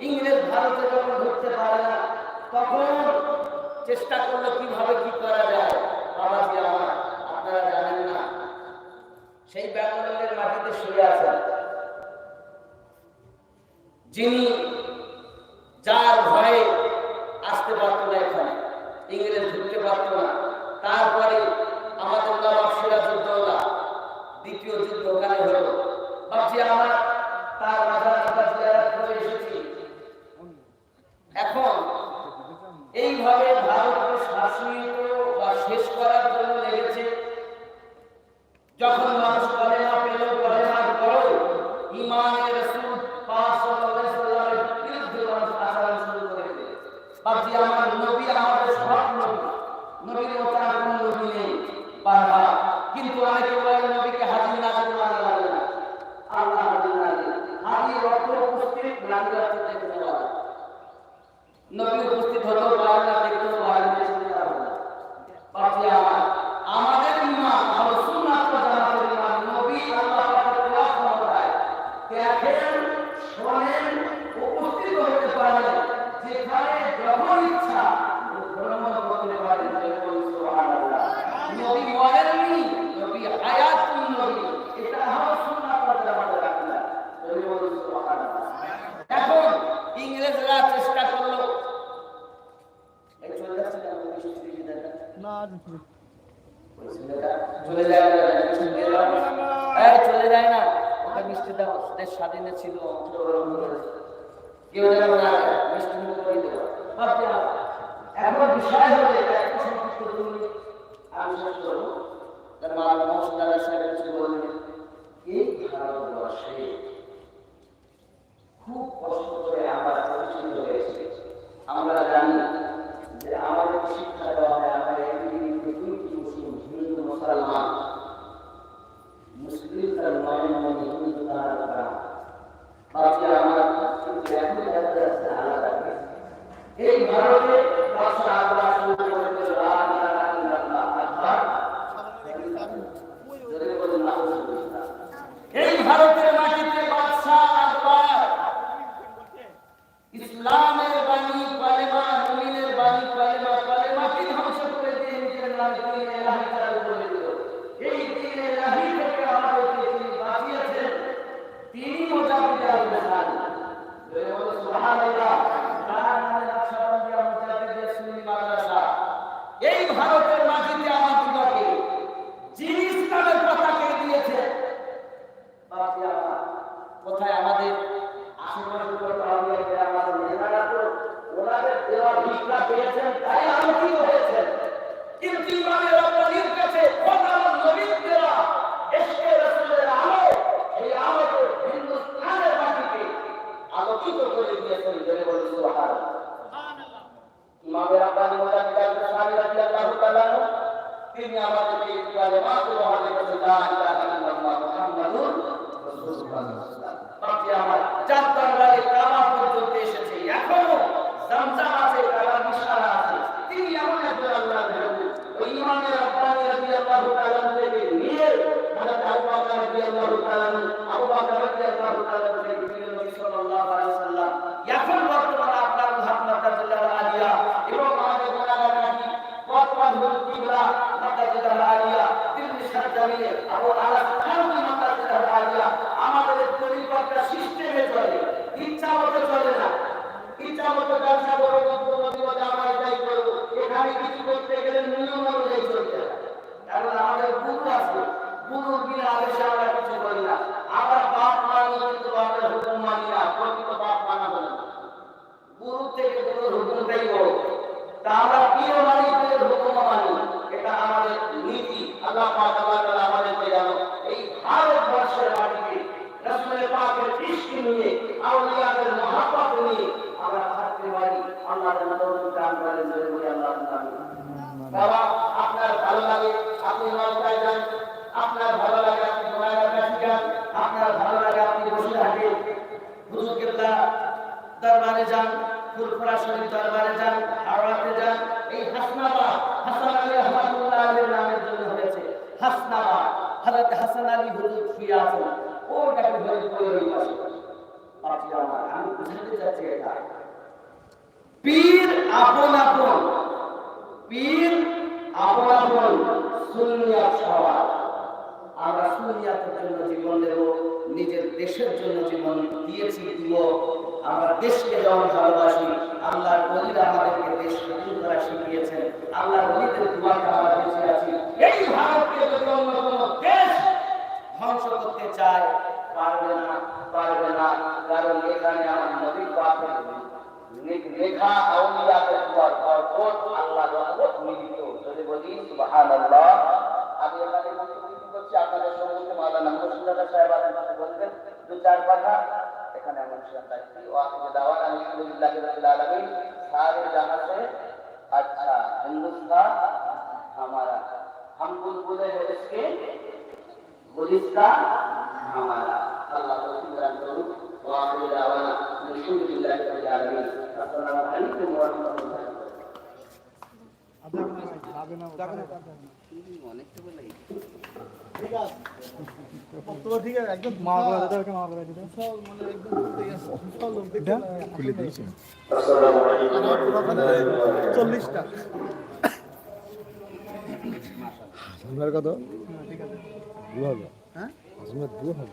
ইংরেজ ভারতে যখন ঢুকতে পারে না, তখন চেষ্টা করল কীভাবে কি করা যায়? বাবা বাবাজি আমার, আপনারা জানেন না। সেই ব্যাঙ্গলের মাটিতে শুয়ে আছেন। যিনি যার ভয়ে আসতে পারত না এখানে, ইংরেজ ঢুকতে পারত না। তারপরে আমাদের নবাব সিরাজউদ্দৌলা দ্বিতীয় যুদ্ধ ওখানে হলো। বাপজি আমার, তার মাথা এইভাবে ভারতকে শাসনীয় বা শেষ করার জন্য লেগেছে। যখন মানুষ তিনি মোজাফির আল-হাসান বলে সুবহানাল্লাহ। তিনি আমাদেরকে ইসলামে মাত্র মহাদেব লা ইলাহা ইল্লাল্লাহ মুহাম্মাদুর রাসূলুল্লাহ ব্যবসা বড় বাবা, আপনার ভালো লাগে, আপনি লঙ্কায় যান, আপনার ভালো লাগে, আপনি আপনার ভালো লাগে, আপনি বসে থাকে হুজুরকেল্লা, দরবারে যান ফুলপুরা শরীফ দরবারে যান আওড়াতে যান। এই হাসনাবা, হাসান আলী রহমাতুল্লাহ আলীর নামের জন্য হয়েছে। হাসনাবা, হযরত হাসান আলী হুজুর শুয়ে আছেন। ওটাকে ধরে পড়ে রই আমি বুঝাতে চাচ্ছি এটা। পীর আপন আপন সুন্নিয়াত সবার আমরা সুনিয়াতের জন্য জীবন দেব, নিজের দেশের জন্য জীবন দিয়েছি দিব, আমরা দেশকে যেমন ভালোবাসি, আল্লাহর বলিরা আমাদেরকে দেশ স্বাধীন করা শিখিয়েছেন, আল্লাহর বলিদের দুয়াকে আমরা বেঁচে আছি। এই ভারতকে যদি অন্য কোনো দেশ ধ্বংস করতে চায়, পারবে না পারবে না, কারণ এখানে আমার নবী পাকের লেখা আউলিয়াদের দুয়ার ভরপুর আল্লাহ রহমত মিলিত যদি বলি সুবহানাল্লাহ আমি এখানে বক্তব্য করছি আপনাদের সম্মুখে মাওলানা মুর্শিদাদা সাহেব আছেন কথা বলবেন দু চার কথা এখানে আমি অনুষ্ঠান চাইছি ও আপনি দাওয়াত আলহামদুলিল্লাহ রাব্বিল আলামিন সারে জাহাঁ से अच्छा हिंदुस्तान हमारा हम बुलबुले हैं इसके गुलिस्तान हमारा अल्लाह को शुक्रान करूं واخر دعوانا ان الحمد لله رب العالمين السلام عليكم ورحمه الله চল্লিশটা কত দু হবে হ্যাঁ দু হবে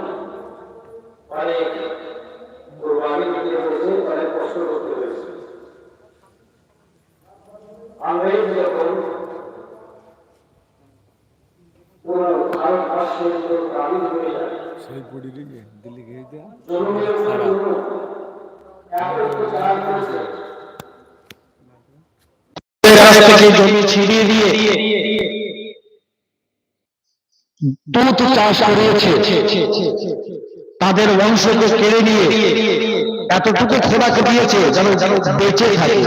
অনেক কোরবানি দিতে হয়েছে অনেক কষ্ট করতে হয়েছে। আংরেজ যখন পুরো ভারতবর্ষের উপর হয়ে যায় সেই পুরী দিকে দিল্লি গিয়ে দেওয়া জনগণের উপর এত অত্যাচার করেছে থেকে জমি ছিড়িয়ে দিয়ে দুধ চাষ করিয়েছে তাদের বংশকে কেড়ে নিয়ে এতটুকু খোরাক দিয়েছে যেন যেন বেঁচে থাকে।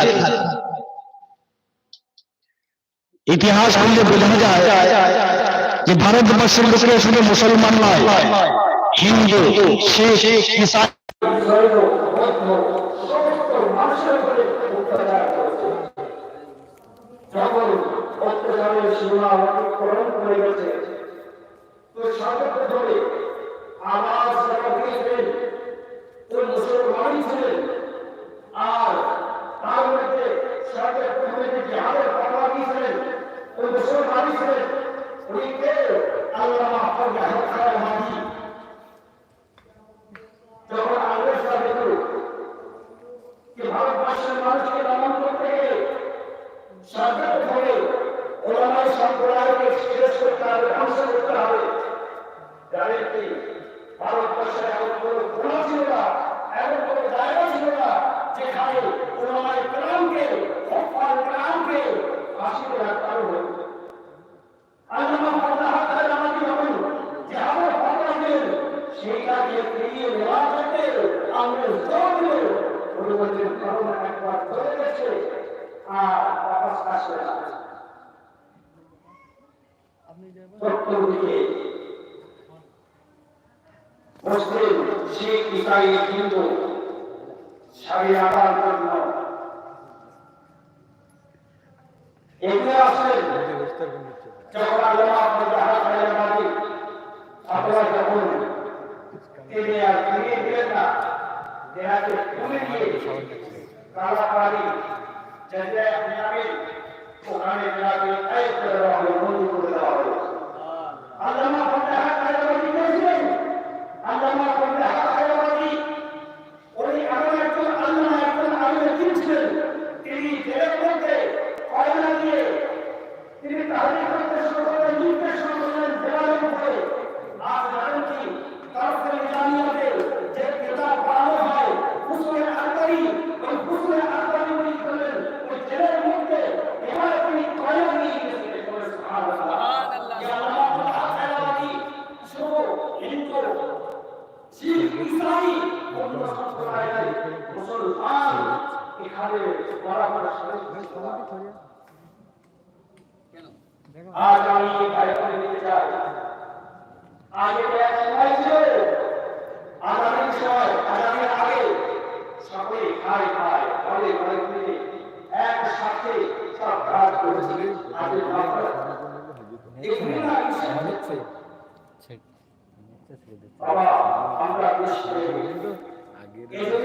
ইতিহাস খুললে বোঝা যায় যে ভারতবর্ষের লোকেরা শুধু মুসলমান নয়, হিন্দু, শিখ যখন সীমা অতিক্রম করে গেছে। তো সর্বত্র আওয়াজ যারা দিয়েছিলেন ওই মুসলমানই ছিলেন আর তার মধ্যে সরকার যে জেহাদের কথা দিয়েছিলেন ওই মুসলমানই ছিলেন উনি কে?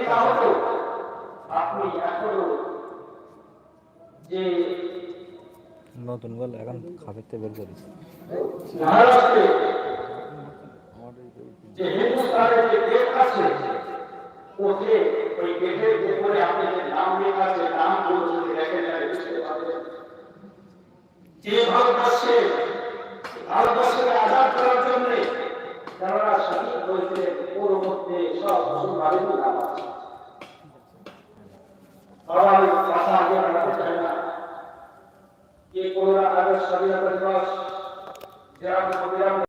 লেখা হতো আপনি এখনও যে নতুন বল এখন খাবেতে বের করি মহারাষ্ট্রে যে হিন্দুস্তানের যে গেট আছে ওকে ওই গেটের উপরে আপনি যে নাম লেখা আছে নাম যদি দেখেন যে ভারতবর্ষে ভারতবর্ষকে আজাদ করার জন্য তারা শহীদ হয়েছিলেন ওর মধ্যে সব মুসলমানের আছে। সবাই ভাষা আগে বাড়াতে চায় না কে পনেরো আগস্ট স্বাধীনতা দিবস যারা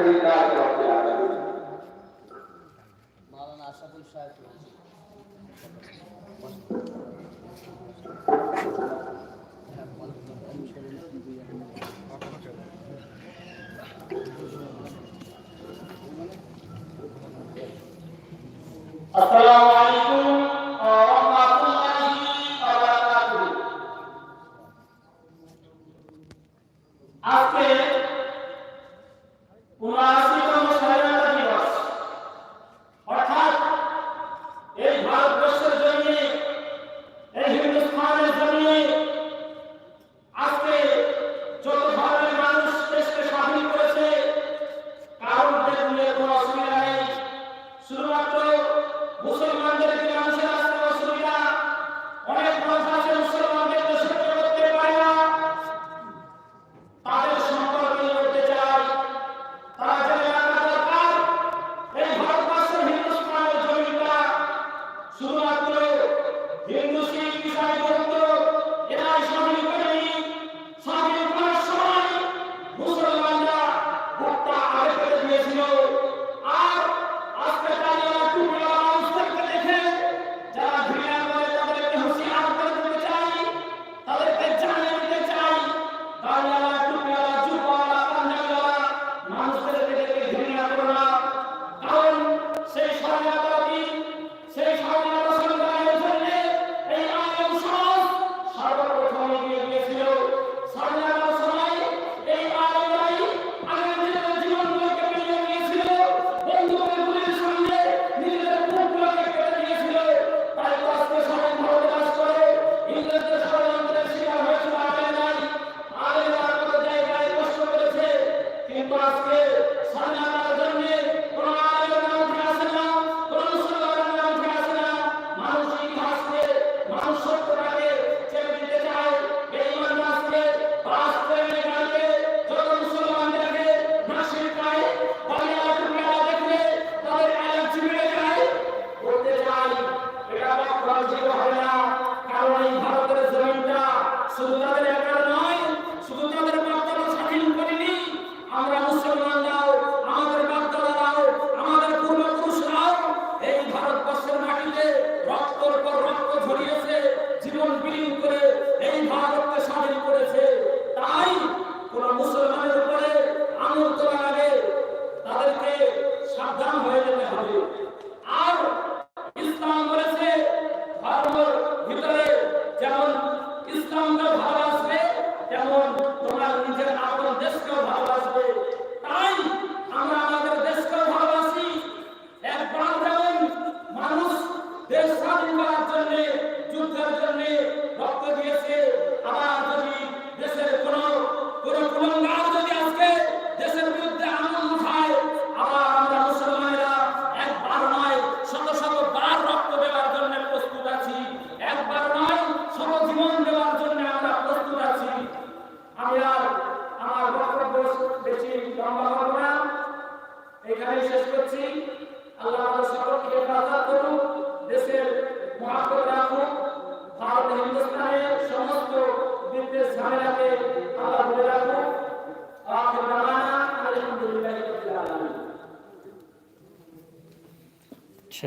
لله رب العالمين مولانا اشرف الشاهد السلام عليكم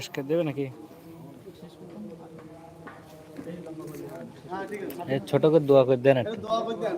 শেষ করে দেবে নাকি ছোট করে দোয়া করে দেন একটু দোয়া করে দেন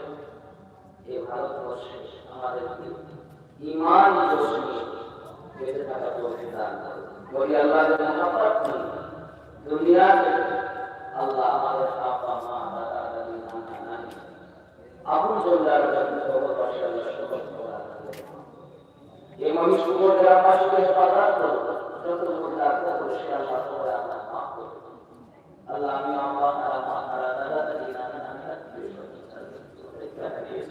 এই ভারতবর্ষে আমাদের ইমান বেঁচে থাকা তৌফিক বলি আল্লাহ দুনিয়াতে আল্লাহ আমাদের আপা মা দাদা দাদি নানা নানি আপন জনদার যখন সর্বপাশে আল্লাহ সকল এই মহিষ কুকুর গ্রামবাসীকে হেফাজত করো যত আত্মা করে করে আল্লাহ নানা নানি আত্মীয় আল্লাহ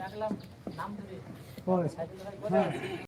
ডাকলাম নাম ধরে।